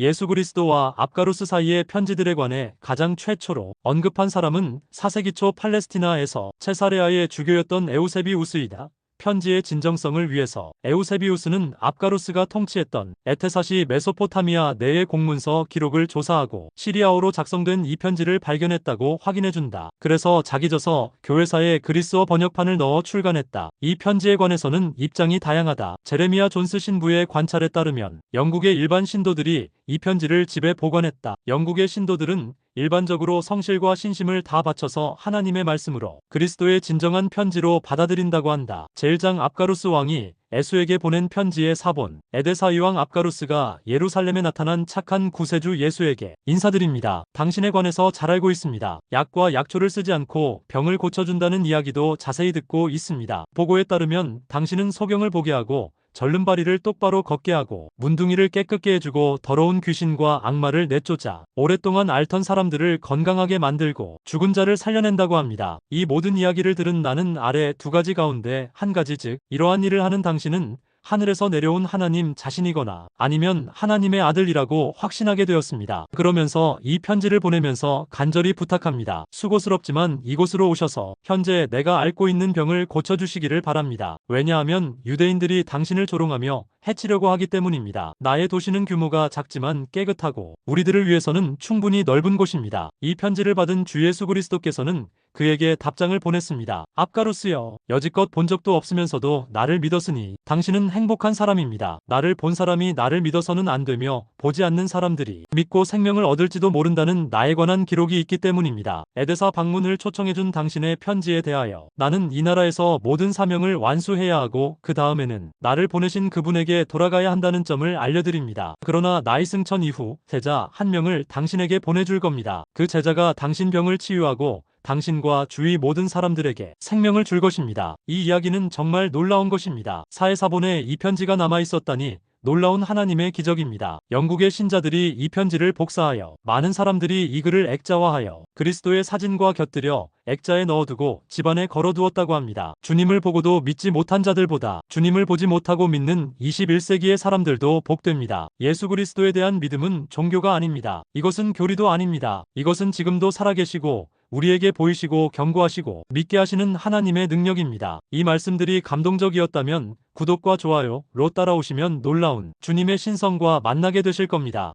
예수 그리스도와 압가루스 사이의 편지들에 관해 가장 최초로 언급한 사람은 4세기 초 팔레스티나에서 체사레아의 주교였던 에우세비우스이다. 편지의 진정성을 위해서 에우세비우스는 압가루스가 통치했던 에테사시 메소포타미아 내의 공문서 기록을 조사하고 시리아어로 작성된 이 편지를 발견했다고 확인해준다. 그래서 자기 저서 교회사에 그리스어 번역판을 넣어 출간했다. 이 편지에 관해서는 입장이 다양하다. 제레미야 존스 신부의 관찰에 따르면 영국의 일반 신도들이 이 편지를 집에 보관했다. 영국의 신도들은 일반적으로 성실과 신심을 다 바쳐서 하나님의 말씀으로 그리스도의 진정한 편지로 받아들인다고 한다. 제1장 압가루스 왕이 에수에게 보낸 편지의 사본 에데사 이 왕 압가루스가 예루살렘에 나타난 착한 구세주 예수에게 인사드립니다. 당신에 관해서 잘 알고 있습니다. 약과 약초를 쓰지 않고 병을 고쳐준다는 이야기도 자세히 듣고 있습니다. 보고에 따르면 당신은 소경을 보게 하고 절름발이를 똑바로 걷게 하고 문둥이를 깨끗게 해주고 더러운 귀신과 악마를 내쫓아 오랫동안 앓던 사람들을 건강하게 만들고 죽은 자를 살려낸다고 합니다. 이 모든 이야기를 들은 나는 아래 두 가지 가운데 한 가지 즉 이러한 일을 하는 당신은 하늘에서 내려온 하나님 자신이거나 아니면 하나님의 아들이라고 확신하게 되었습니다. 그러면서 이 편지를 보내면서 간절히 부탁합니다. 수고스럽지만 이곳으로 오셔서 현재 내가 앓고 있는 병을 고쳐주시기를 바랍니다. 왜냐하면 유대인들이 당신을 조롱하며 해치려고 하기 때문입니다. 나의 도시는 규모가 작지만 깨끗하고 우리들을 위해서는 충분히 넓은 곳입니다. 이 편지를 받은 주 예수 그리스도께서는 그에게 답장을 보냈습니다. 압가루스여, 여지껏 본 적도 없으면서도 나를 믿었으니 당신은 행복한 사람입니다. 나를 본 사람이 나를 믿어서는 안 되며 보지 않는 사람들이 믿고 생명을 얻을지도 모른다는 나에 관한 기록이 있기 때문입니다. 에데사 방문을 초청해준 당신의 편지에 대하여 나는 이 나라에서 모든 사명을 완수해야 하고 그 다음에는 나를 보내신 그분에게 돌아가야 한다는 점을 알려드립니다. 그러나 나이 승천 이후 제자 한 명을 당신에게 보내줄 겁니다. 그 제자가 당신 병을 치유하고 당신과 주위 모든 사람들에게 생명을 줄 것입니다. 이 이야기는 정말 놀라운 것입니다. 사회사본에 이 편지가 남아 있었다니 놀라운 하나님의 기적입니다. 영국의 신자들이 이 편지를 복사하여 많은 사람들이 이 글을 액자화하여 그리스도의 사진과 곁들여 액자에 넣어두고 집안에 걸어두었다고 합니다. 주님을 보고도 믿지 못한 자들보다 주님을 보지 못하고 믿는 21세기의 사람들도 복됩니다. 예수 그리스도에 대한 믿음은 종교가 아닙니다. 이것은 교리도 아닙니다. 이것은 지금도 살아계시고 우리에게 보이시고 경고하시고 믿게 하시는 하나님의 능력입니다. 이 말씀들이 감동적이었다면 구독과 좋아요로 따라오시면 놀라운 주님의 신성과 만나게 되실 겁니다.